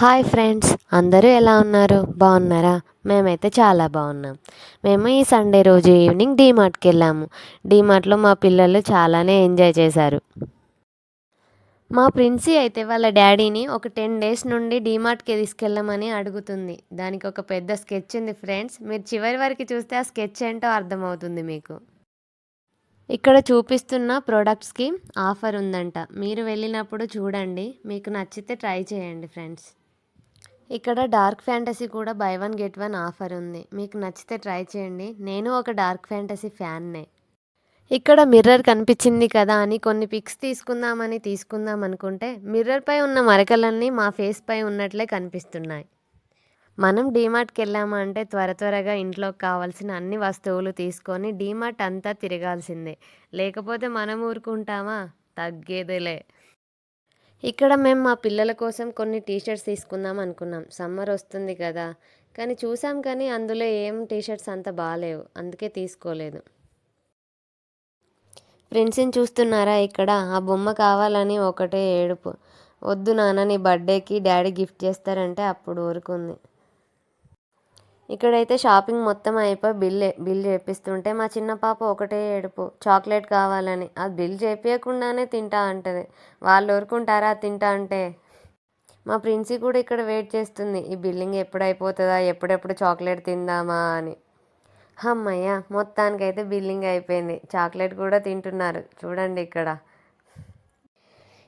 Hi friends అందరూ ఎలా ఉన్నారు? బాగున్నారా? మేమైతే చాలా బాగున్నాం. మేము ఈ సండే రోజు ఈవినింగ్ డీమార్ట్కి వెళ్ళాము. డీమార్ట్లో మా పిల్లలు చాలానే ఎంజాయ్ చేశారు. మా ప్రిన్సీ అయితే వాళ్ళ డాడీని ఒక టెన్ డేస్ నుండి డీమార్ట్కి తీసుకెళ్ళమని అడుగుతుంది. దానికి ఒక పెద్ద స్కెచ్ ఉంది ఫ్రెండ్స్. మీరు చివరి వరకు చూస్తే ఆ స్కెచ్ ఏంటో అర్థమవుతుంది మీకు. ఇక్కడ చూపిస్తున్న ప్రోడక్ట్స్కి ఆఫర్ ఉందంట. మీరు వెళ్ళినప్పుడు చూడండి. మీకు నచ్చితే ట్రై చేయండి ఫ్రెండ్స్. ఇక్కడ డార్క్ ఫ్యాంటసీ కూడా buy one get one offer ఉంది. మీకు నచ్చితే ట్రై చేయండి. నేను ఒక డార్క్ ఫ్యాంటసీ ఫ్యాన్నే. ఇక్కడ మిర్రర్ కనిపించింది కదా అని కొన్ని పిక్స్ తీసుకుందామని తీసుకుందాం అనుకుంటే మిర్రర్పై ఉన్న మరకలన్నీ మా ఫేస్ పై ఉన్నట్లే కనిపిస్తున్నాయి. మనం డీమార్ట్కి వెళ్ళామా అంటే త్వర త్వరగా ఇంట్లోకి కావాల్సిన అన్ని వస్తువులు తీసుకొని డీమార్ట్ అంతా తిరగాల్సిందే. లేకపోతే మనం ఊరుకుంటామా? తగ్గేదేలే. ఇక్కడ మేము మా పిల్లల కోసం కొన్ని టీషర్ట్స్ తీసుకుందాం అనుకున్నాం. సమ్మర్ వస్తుంది కదా. కానీ చూసాం కానీ అందులో ఏం టీషర్ట్స్ అంత బాగాలేవు అందుకే తీసుకోలేదు. ఫ్రెండ్స్ని చూస్తున్నారా ఇక్కడ? ఆ బొమ్మ కావాలని ఒకటే ఏడుపు. వద్దు నాన్న నీ బర్త్డేకి డాడీ గిఫ్ట్ చేస్తారంటే అప్పుడు ఊరుకుంది. ఇక్కడైతే షాపింగ్ మొత్తం అయిపోయి బిల్ బిల్ చేపిస్తుంటే మా చిన్న పాప ఒకటే ఏడుపు. చాక్లెట్ కావాలని. అది బిల్ చేపించకుండానే తింటా అంటది. వాళ్ళు ఊరుకుంటారా? తింటా అంటే. మా ప్రిన్సీ కూడా ఇక్కడ వెయిట్ చేస్తుంది. ఈ బిల్లింగ్ ఎప్పుడు అయిపోతుందా ఎప్పుడెప్పుడు చాక్లెట్ తిందామా అని. అమ్మయ్య మొత్తానికైతే బిల్లింగ్ అయిపోయింది. చాక్లెట్ కూడా తింటున్నారు. చూడండి ఇక్కడ.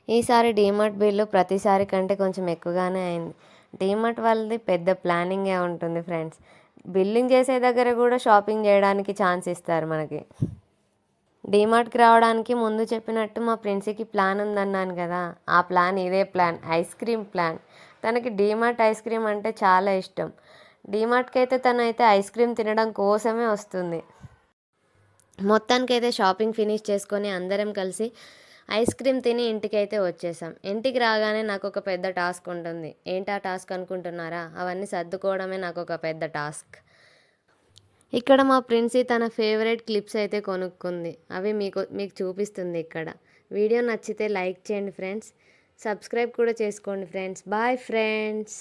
ఈసారి డీమార్ట్ బిల్లు ప్రతిసారి కంటే కొంచెం ఎక్కువగానే అయింది. డీమార్ట్ వాళ్ళది పెద్ద ప్లానింగే ఉంటుంది ఫ్రెండ్స్. బిల్లింగ్ చేసే దగ్గర కూడా షాపింగ్ చేయడానికి ఛాన్స్ ఇస్తారు మనకి. డీమార్ట్కి రావడానికి ముందు చెప్పినట్టు మా ప్రిన్సీకి ప్లాన్ ఉందన్నాను కదా. ఆ ప్లాన్ ఇదే ప్లాన్ ఐస్ క్రీమ్ ప్లాన్. తనకి డీమార్ట్ ఐస్ క్రీమ్ అంటే చాలా ఇష్టం. డీమార్ట్కి అయితే తను అయితే ఐస్ క్రీమ్ తినడం కోసమే వస్తుంది. మొత్తానికైతే షాపింగ్ ఫినిష్ చేసుకొని అందరం కలిసి ఐస్ క్రీమ్ తిని ఇంటికైతే వచ్చేసాం. ఇంటికి రాగానే నాకు ఒక పెద్ద టాస్క్ ఉంటుంది. ఏంటి ఆ టాస్క్ అనుకుంటున్నారా? అవన్నీ సర్దుకోవడమే నాకు ఒక పెద్ద టాస్క్. ఇక్కడ మా ప్రిన్సీ తన ఫేవరెట్ క్లిప్స్ అయితే కొనుక్కుంది. అవి మీకు మీకు చూపిస్తుంది ఇక్కడ. వీడియో నచ్చితే లైక్ చేయండి ఫ్రెండ్స్. సబ్స్క్రైబ్ కూడా చేసుకోండి ఫ్రెండ్స్. Bye friends.